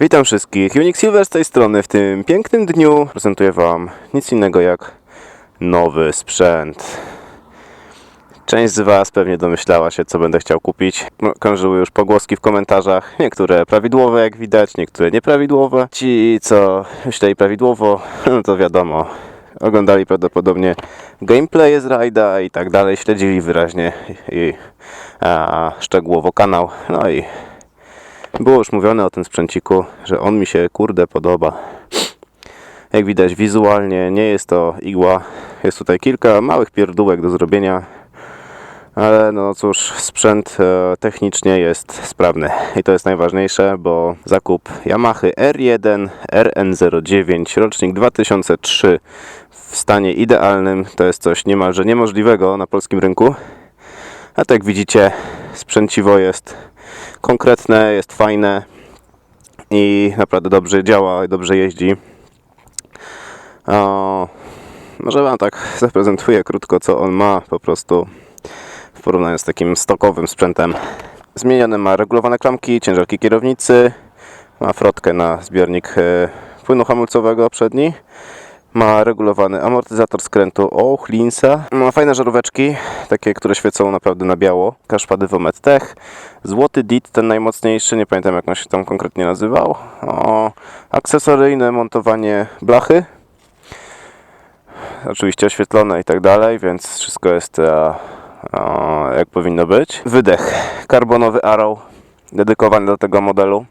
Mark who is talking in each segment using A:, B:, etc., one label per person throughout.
A: Witam wszystkich. Unix Silver z tej strony. W tym pięknym dniu prezentuję Wam nic innego jak nowy sprzęt. Część z Was pewnie domyślała się, co będę chciał kupić. No, Krążyły już pogłoski w komentarzach. Niektóre prawidłowe, jak widać, niektóre nieprawidłowe. Ci, co myśleli prawidłowo, no to wiadomo. Oglądali prawdopodobnie gameplaye z rajda i tak dalej. Śledzili wyraźnie i a, szczegółowo kanał. No i było już mówione o tym sprzęciku, że on mi się kurde podoba. Jak widać wizualnie nie jest to igła. Jest tutaj kilka małych pierdółek do zrobienia. Ale no cóż, sprzęt e, technicznie jest sprawny i to jest najważniejsze, bo zakup Yamaha R1 RN09 rocznik 2003 w stanie idealnym to jest coś niemalże niemożliwego na polskim rynku. A tak jak widzicie, sprzęciwo jest konkretne, jest fajne i naprawdę dobrze działa i dobrze jeździ. O, może Wam tak zaprezentuję krótko, co on ma po prostu w porównaniu z takim stokowym sprzętem. Zmienione ma regulowane klamki, ciężarki kierownicy, ma frotkę na zbiornik e, płynu hamulcowego przedni, ma regulowany amortyzator skrętu O'Hlinsa, ma fajne żaróweczki, takie, które świecą naprawdę na biało, kaszpady Vomet Tech, złoty DIT, ten najmocniejszy, nie pamiętam jak on się tam konkretnie nazywał, o, akcesoryjne montowanie blachy, oczywiście oświetlone i tak dalej, więc wszystko jest e, jak powinno być. Wydech karbonowy Arrow, dedykowany do tego modelu,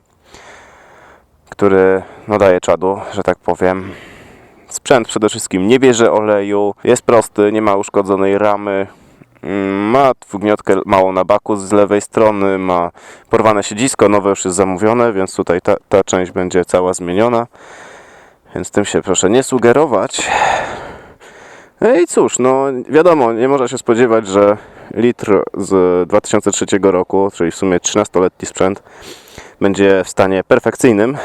A: który no, daje czadu, że tak powiem. Sprzęt przede wszystkim nie bierze oleju, jest prosty, nie ma uszkodzonej ramy, mm, ma dwugniotkę małą na baku z lewej strony, ma porwane siedzisko, nowe już jest zamówione, więc tutaj ta, ta część będzie cała zmieniona. Więc tym się proszę nie sugerować. No i cóż, no wiadomo, nie można się spodziewać, że litr z 2003 roku, czyli w sumie 13-letni sprzęt, będzie w stanie perfekcyjnym.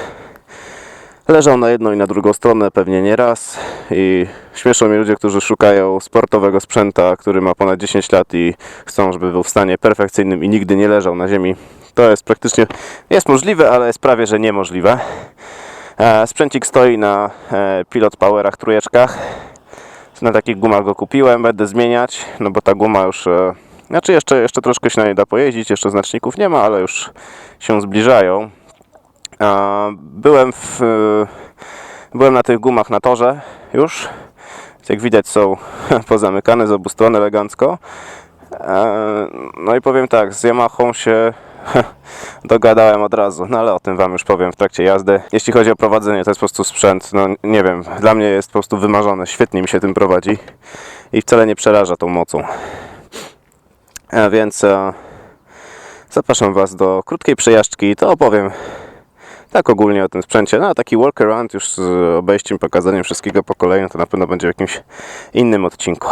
A: Leżał na jedną i na drugą stronę pewnie nie raz i śmieszą mnie ludzie, którzy szukają sportowego sprzęta, który ma ponad 10 lat i chcą, żeby był w stanie perfekcyjnym i nigdy nie leżał na ziemi. To jest praktycznie, jest możliwe, ale jest prawie, że niemożliwe. E, Sprzęcik stoi na e, Pilot Powerach trójeczkach. Na takich gumach go kupiłem, będę zmieniać, no bo ta guma już, e, znaczy jeszcze, jeszcze troszkę się na niej da pojeździć, jeszcze znaczników nie ma, ale już się zbliżają. Byłem w, e, byłem na tych gumach na torze już. Jak widać są pozamykane z obu stron elegancko. E, No i powiem tak, z Yamahą się dogadałem od razu, no ale o tym Wam już powiem w trakcie jazdy. Jeśli chodzi o prowadzenie, to jest po prostu sprzęt, no nie wiem, dla mnie jest po prostu wymarzony, świetnie mi się tym prowadzi i wcale nie przeraża tą mocą. A więc e, zapraszam Was do krótkiej przejażdżki, to opowiem tak ogólnie o tym sprzęcie. No a taki walkaround już z obejściem, pokazaniem wszystkiego po kolei, no to na pewno będzie w jakimś innym odcinku.